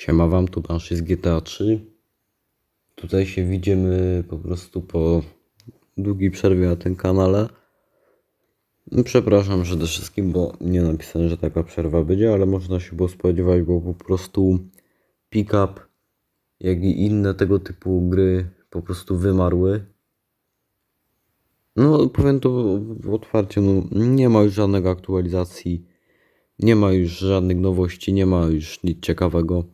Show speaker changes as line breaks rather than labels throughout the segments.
Siema wam, tu nasz jest GTA 3. Tutaj się widzimy po prostu po długiej przerwie na tym kanale. Przepraszam przede wszystkim, bo nie napisałem, że taka przerwa będzie, ale można się było spodziewać, bo po prostu pick-up, jak i inne tego typu gry po prostu wymarły. No, powiem to otwarcie, no, nie ma już żadnego aktualizacji, nie ma już żadnych nowości, nie ma już nic ciekawego.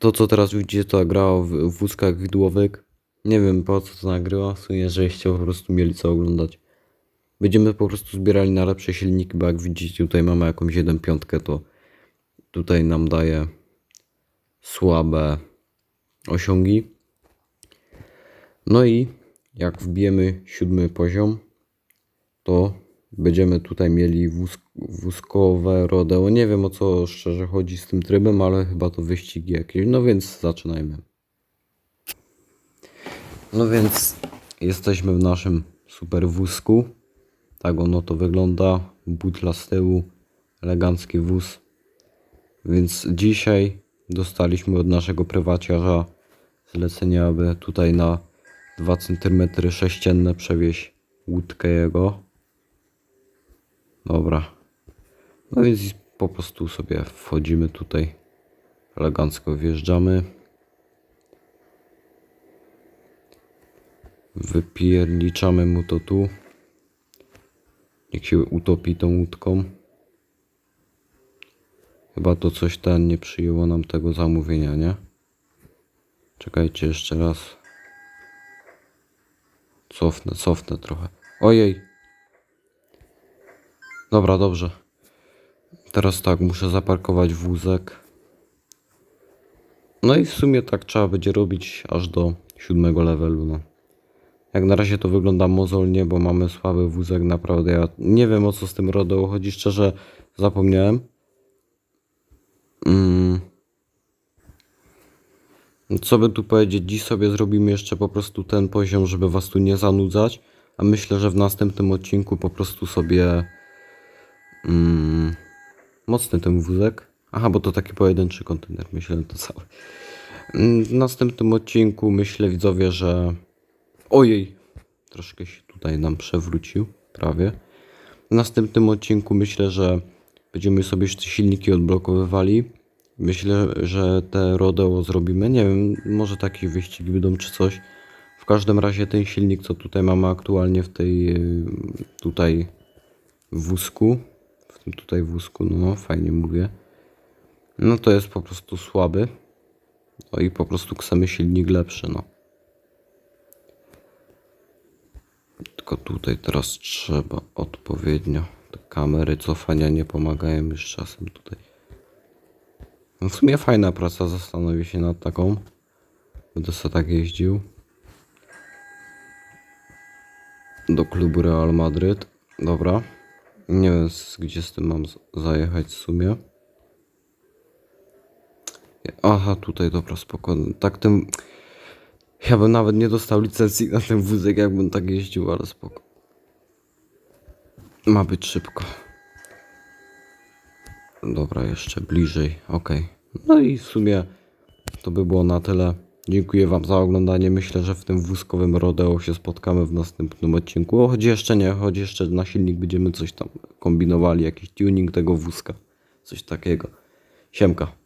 To, co teraz widzicie, to gra w, w wózkach widłowych. Nie wiem po co to nagrywa, w sumie, żeście po prostu mieli co oglądać. Będziemy po prostu zbierali na lepsze silniki, bo jak widzicie, tutaj mamy jakąś 1.5, to tutaj nam daje słabe osiągi. No i jak wbijemy siódmy poziom, to będziemy tutaj mieli wózk, wózkowe rodeo. Nie wiem o co szczerze chodzi z tym trybem, ale chyba to wyścigi jakieś. No więc zaczynajmy. No więc jesteśmy w naszym super wózku. Tak ono to wygląda. Butla z tyłu, elegancki wóz. Więc dzisiaj dostaliśmy od naszego prywaciarza zlecenie, aby tutaj na 2 cm sześcienne przewieźć łódkę jego. Dobra. No więc po prostu sobie wchodzimy tutaj. Elegancko wjeżdżamy. Wypierniczamy mu to tu. Niech się utopi tą łódką. Chyba to coś ten nie przyjęło nam tego zamówienia, nie? Czekajcie jeszcze raz. Cofnę, cofnę trochę. Ojej. Dobra, dobrze. Teraz tak, muszę zaparkować wózek. No i w sumie tak trzeba będzie robić aż do siódmego levelu, no. Jak na razie to wygląda mozolnie, bo mamy słaby wózek, naprawdę ja nie wiem o co z tym rodeo chodzi, szczerze zapomniałem. Mm. Co by tu powiedzieć, dziś sobie zrobimy jeszcze po prostu ten poziom, żeby was tu nie zanudzać, a myślę, że w następnym odcinku po prostu sobie mm, mocny ten wózek. Aha, bo to taki pojedynczy kontener, myślę to cały. Mm, W następnym odcinku myślę widzowie, że ojej, troszkę się tutaj nam przewrócił, prawie. W następnym odcinku myślę, że będziemy sobie jeszcze silniki odblokowywali. Myślę, że te rodeo zrobimy. Nie wiem, może taki wyścig będą czy coś. W każdym razie ten silnik, co tutaj mamy aktualnie w tej y, tutaj wózku, tym tutaj wózku, no fajnie mówię. No to jest po prostu słaby. No i po prostu chcemy silnik lepszy, no. Tylko tutaj teraz trzeba odpowiednio. Te kamery cofania nie pomagają już czasem tutaj. No w sumie fajna praca, zastanowię się nad taką. Będę sobie tak jeździł. Do klubu Real Madryt. Dobra. Nie wiem gdzie z tym mam zajechać w sumie. Aha, tutaj, dobra, spokojnie. Tak tym... Ja bym nawet nie dostał licencji na ten wózek, jakbym tak jeździł, ale spoko. Ma być szybko. Dobra, jeszcze bliżej, ok. No i w sumie to by było na tyle. Dziękuję Wam za oglądanie. Myślę, że w tym wózkowym rodeo się spotkamy w następnym odcinku. O, choć jeszcze nie, choć jeszcze na silnik będziemy coś tam kombinowali, jakiś tuning tego wózka. Coś takiego. Siemka.